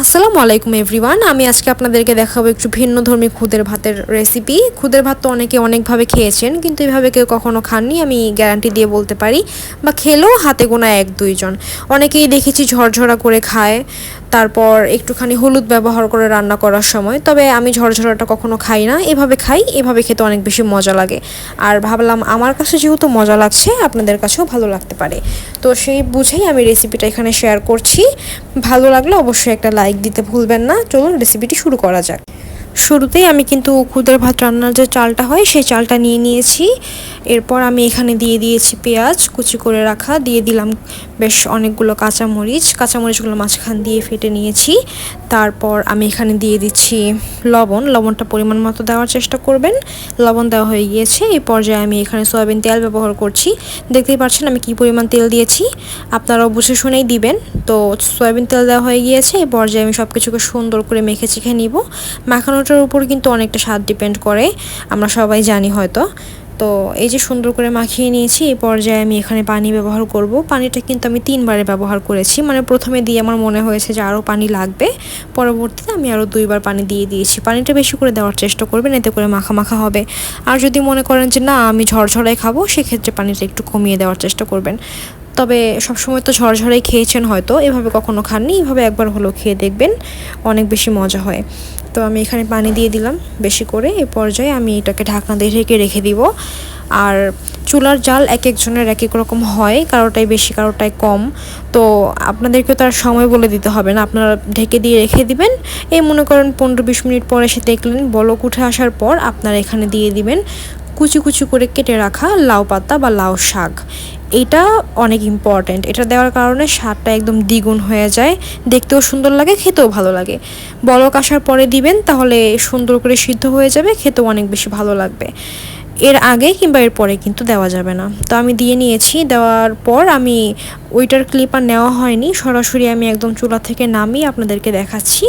আসসালামু আলাইকুম এভরিওয়ান। আমি আজকে আপনাদেরকে দেখাবো একটু ভিন্ন ধর্মী খুদের ভাতের রেসিপি খুদের ভাত তো অনেকে অনেকভাবে খেয়েছেন, কিন্তু এভাবে কেউ কখনো খাননি, আমি গ্যারান্টি দিয়ে বলতে পারি। বা খেলেও হাতে গোনা এক, দুইজন। অনেকেই দেখেছি ঝরঝরা করে খায়, তারপর একটুখানি হলুদ ব্যবহার করে রান্না করার সময়। তবে আমি ঝরঝরাটা কখনো খাই না, এভাবে খাই, এভাবে খেতে অনেক বেশি মজা লাগে। আর ভাবলাম আমার কাছে যেহেতু মজা লাগছে, আপনাদের কাছেও ভালো লাগতে পারে। তো সেই বুঝেই আমি রেসিপিটা এখানে শেয়ার করছি। ভালো লাগলে অবশ্যই একটা লাইক দিতে ভুলবেন না। চলুন রেসিপিটি শুরু করা যাক। শুরুতেই আমি কিন্তু খুদের ভাত রান্নার যে চালটা হয়, সেই চালটা নিয়ে নিয়েছি। এরপর আমি এখানে দিয়ে দিয়েছি পেঁয়াজ, কুচি করে রাখা, দিয়ে দিলাম বেশ অনেকগুলো কাঁচামরিচ। কাঁচামরিচগুলো মাঝখান দিয়ে ফেটে নিয়েছি। তারপর আমি এখানে দিয়ে দিচ্ছি লবণ। লবণটা পরিমাণ মতো দেওয়ার চেষ্টা করবেন। লবণ দেওয়া হয়ে গিয়েছে। এই পর্যায়ে আমি এখানে সয়াবিন তেল ব্যবহার করছি। দেখতেই পাচ্ছেন আমি কি পরিমাণ তেল দিয়েছি। আপনারাও বুঝে শুনেই দিবেন। তো সয়াবিন তেল দেওয়া হয়ে গিয়েছে। এই পর্যায়ে আমি সব কিছুকে সুন্দর করে মেখে চেখে নিব মাখানোটার উপর কিন্তু অনেকটা স্বাদ ডিপেন্ড করে, আমরা সবাই জানি হয়তো। তো এই যে সুন্দর করে মাখিয়ে নিয়েছি, এই পর্যায়ে আমি এখানে পানি ব্যবহার করব। পানিটা কিন্তু আমি তিনবারে ব্যবহার করেছি। মানে প্রথমে দিয়ে আমার মনে হয়েছে যে আরও পানি লাগবে, পরবর্তীতে আমি আরও দুইবার পানি দিয়ে দিয়েছি। পানিটা বেশি করে দেওয়ার চেষ্টা করবেন, এতে করে মাখা মাখা হবে। আর যদি মনে করেন যে না, আমি ঝরঝরাই খাব, সেক্ষেত্রে পানিটা একটু কমিয়ে দেওয়ার চেষ্টা করবেন। তবে সবসময় তো ঝরঝরাই খেয়েছেন হয়তো, এভাবে কখনো খাননি, এভাবে একবার হলেও খেয়ে দেখবেন, অনেক বেশি মজা হয়। তো আমি এখানে পানি দিয়ে দিলাম বেশি করে, এ পর্যায়ে আমি এটাকে ঢাকনা দিয়ে ঢেকে রেখে দিব। আর চুলার জাল এক একজনের এক এক রকম হয় কারোটাই বেশি কারোটাই কম। তো আপনাদেরকেও তার সময় বলে দিতে হবে না, আপনারা ঢেকে দিয়ে রেখে দিবেন। এই মনে করেন পনেরো বিশ মিনিট পরে এসে দেখলেন, বলক উঠে আসার পর আপনারা এখানে দিয়ে দিবেন কুচি কুচি করে কেটে রাখা লাউ পাতা বা লাউ শাক। এটা অনেক ইম্পর্ট্যান্ট এটা দেওয়ার কারণে স্বাদটা একদম দ্বিগুণ হয়ে যায়। দেখতেও সুন্দর লাগে, খেতেও ভালো লাগে। বলক আসার পরে দিবেন, তাহলে সুন্দর করে সিদ্ধ হয়ে যাবে, খেতেও অনেক বেশি ভালো লাগবে। এর আগে কিংবা এর পরে কিন্তু দেওয়া যাবে না। তো আমি দিয়ে নিয়েছি, দেওয়ার পর আমি ওইটার ক্লিপ আর নেওয়া হয়নি। সরাসরি আমি একদম চুলা থেকে নামিয়ে আপনাদেরকে দেখাচ্ছি।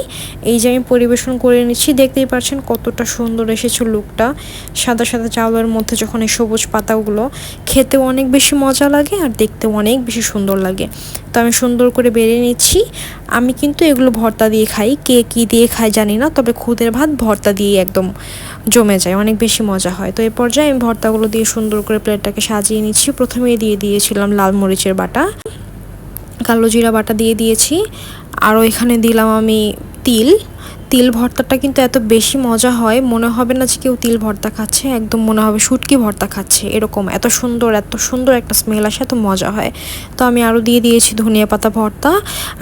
এই যে আমি পরিবেশন করে নিচ্ছি, দেখতেই পাচ্ছেন কতটা সুন্দর এসেছে লুকটা। সাদা সাদা চাউলের মধ্যে যখন এই সবুজ পাতাগুলো, খেতেও অনেক বেশি মজা লাগে আর দেখতেও অনেক বেশি সুন্দর লাগে। তো আমি সুন্দর করে বেড়ে নিচ্ছি। আমি কিন্তু এগুলো ভর্তা দিয়ে খাই। কে কী দিয়ে খাই জানি না, তবে খুদের ভাত ভর্তা দিয়ে একদম জমে যায়, অনেক বেশি মজা হয়। তো এই পর্যায়ে আমি ভর্তাগুলো দিয়ে সুন্দর করে প্লেটটাকে সাজিয়ে নিচ্ছি। প্রথমেই দিয়ে দিয়েছিলাম লাল মরিচের বাটা, কালো জিরা বাটা দিয়ে দিয়েছি, আরও এখানে দিলাম আমি তিল। তিল ভর্তাটা কিন্তু এত বেশি মজা হয়, মনে হবে না যে কেউ তিল ভর্তা খাচ্ছে, একদম মনে হবে শুটকি ভর্তা খাচ্ছে, এরকম। এত সুন্দর এত সুন্দর একটা স্মেল আসে, এত মজা হয়। তো আমি আরও দিয়ে দিয়েছি ধনিয়া পাতা ভর্তা,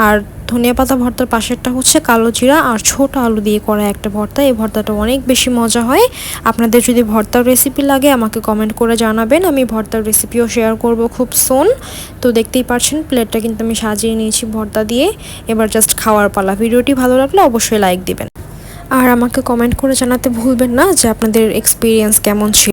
আর ধনিয়া পাতা ভর্তার পাশেরটা হচ্ছে কালো জিরা আর ছোট আলু দিয়ে করা একটা ভর্তা। এই ভর্তাটা অনেক বেশি মজা হয়। আপনাদের যদি ভর্তার রেসিপি লাগে, আমাকে কমেন্ট করে জানাবেন। আমি ভর্তার রেসিপিও শেয়ার করব খুব সোন তো দেখতেই পাচ্ছেন প্লেটটা কিন্তু আমি সাজিয়ে নিয়েছি ভর্তা দিয়ে। এবার জাস্ট খাওয়ার পালা। ভিডিওটি ভালো লাগলে অবশ্যই লাইক দিবেন। আর আমাকে কমেন্ট করে জানাতে ভুলবেন না যে আপনাদের এক্সপিরিয়েন্স কেমন ছিল।